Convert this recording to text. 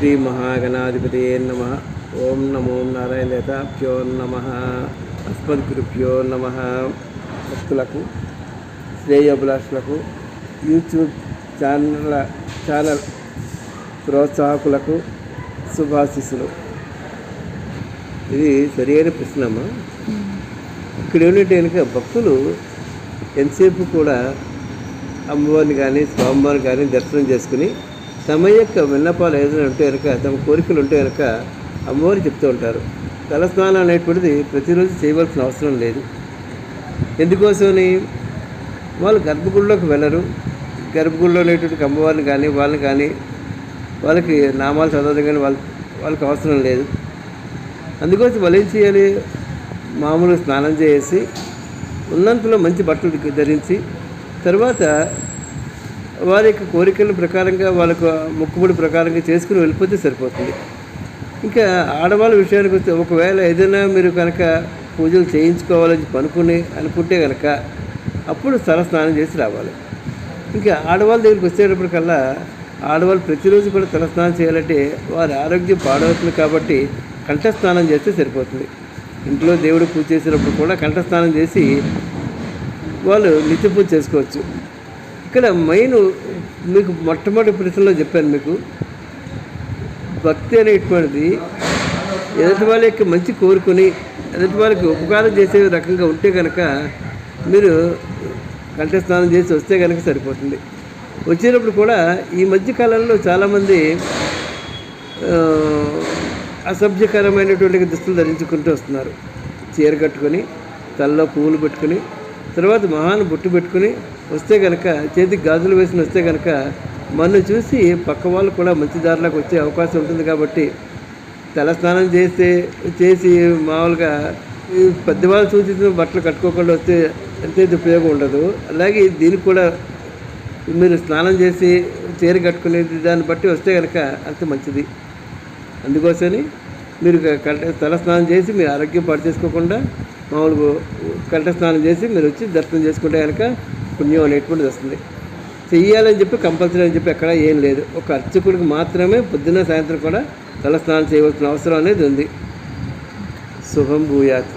శ్రీ మహాగణాధిపతి నమ ఓం నమో నారాయణతాభ్యో నమ అస్మద్గురుభ్యో నమ భక్తులకు శ్రేయోభిలాషులకు యూట్యూబ్ ఛానల్ ఛానల్ ప్రోత్సాహకులకు శుభాశిస్సులు ఇది సరైన ప్రశ్నమ్మా ఇక్కడ ఏమిటంటే కనుక భక్తులు ఎంతసేపు కూడా అమ్మవారిని కానీ స్వామివారిని కానీ దర్శనం చేసుకుని తమ యొక్క విన్నపాలు ఏదైనా ఉంటే కనుక తమ కోరికలు ఉంటే కనుక అమ్మవారు చెప్తూ ఉంటారు. తలస్నానం అనేటువంటిది ప్రతిరోజు చేయవలసిన అవసరం లేదు. ఎందుకోసమని? వాళ్ళు గర్భగుడిలోకి వెళ్ళరు. గర్భగుడిలో ఉండేటువంటి అమ్మవారిని కానీ వాళ్ళని కానీ వాళ్ళకి నామాలు చదవడం కానీ వాళ్ళ వాళ్ళకి అవసరం లేదు. అందుకోసం వాళ్ళు ఏం చేయాలి? మామూలుగా స్నానం చేసి ఉన్నంతలో మంచి బట్టలు ధరించి తర్వాత వారి యొక్క కోరికల ప్రకారంగా వాళ్ళకు మొక్కుబడి ప్రకారంగా చేసుకుని వెళ్ళిపోతే సరిపోతుంది. ఇంకా ఆడవాళ్ళ విషయానికి వస్తే ఒకవేళ ఏదైనా మీరు కనుక పూజలు చేయించుకోవాలని పనుకుని అనుకుంటే కనుక అప్పుడు తల స్నానం చేసి రావాలి. ఇంకా ఆడవాళ్ళ దగ్గరికి వచ్చేటప్పటికల్లా ఆడవాళ్ళు ప్రతిరోజు కూడా తల స్నానం చేయాలంటే వారి ఆరోగ్యం పాడవుతుంది కాబట్టి కంఠస్నానం చేస్తే సరిపోతుంది. ఇంట్లో దేవుడు పూజ చేసినప్పుడు కూడా కంఠస్నానం చేసి వాళ్ళు నిత్య పూజ చేసుకోవచ్చు. ఇక్కడ మెయిన్ మీకు మొట్టమొదటి ప్రశ్నలో చెప్పాను మీకు. భక్తి అనేటువంటిది ఎదుటి వాళ్ళకి మంచి కోరుకొని ఎదుటి వాళ్ళకి ఉపకారం చేసే రకంగా ఉంటే కనుక మీరు కంఠస్నానం చేసి వస్తే కనుక సరిపోతుంది. వచ్చేటప్పుడు కూడా ఈ మధ్య కాలంలో చాలామంది అసభ్యకరమైనటువంటి దుస్తులు ధరించుకుంటూ వస్తున్నారు. చీర కట్టుకొని తలలో పువ్వులు పెట్టుకుని తర్వాత మహాన్ బొట్టు పెట్టుకుని వస్తే కనుక చేతికి గాజులు వేసుకుని వస్తే కనుక మన్ను చూసి పక్క వాళ్ళు కూడా మంచి దారిలోకి వచ్చే అవకాశం ఉంటుంది కాబట్టి తలస్నానం చేస్తే చేసి మామూలుగా పెద్దవాళ్ళు సూచించిన బట్టలు కట్టుకోకుండా వస్తే అంతే ఉపయోగం ఉండదు. అలాగే దీనికి కూడా మీరు స్నానం చేసి చీర కట్టుకునేది దాన్ని బట్టి వస్తే కనుక అంత మంచిది. అందుకోసమని మీరు తలస్నానం చేసి మీరు ఆరోగ్యం పాటు చేసుకోకుండా మామూలుగా కంఠ స్నానం చేసి మీరు వచ్చి దర్శనం చేసుకుంటే కనుక పుణ్యం అనేటువంటిది వస్తుంది. చెయ్యాలని చెప్పి కంపల్సరీ అని చెప్పి ఎక్కడ ఏం లేదు. ఒక అర్చకుడికి మాత్రమే పొద్దున్న సాయంత్రం కూడా తలస్నానం చేయవలసిన అవసరం అనేది ఉంది. శుభం భూయాత్.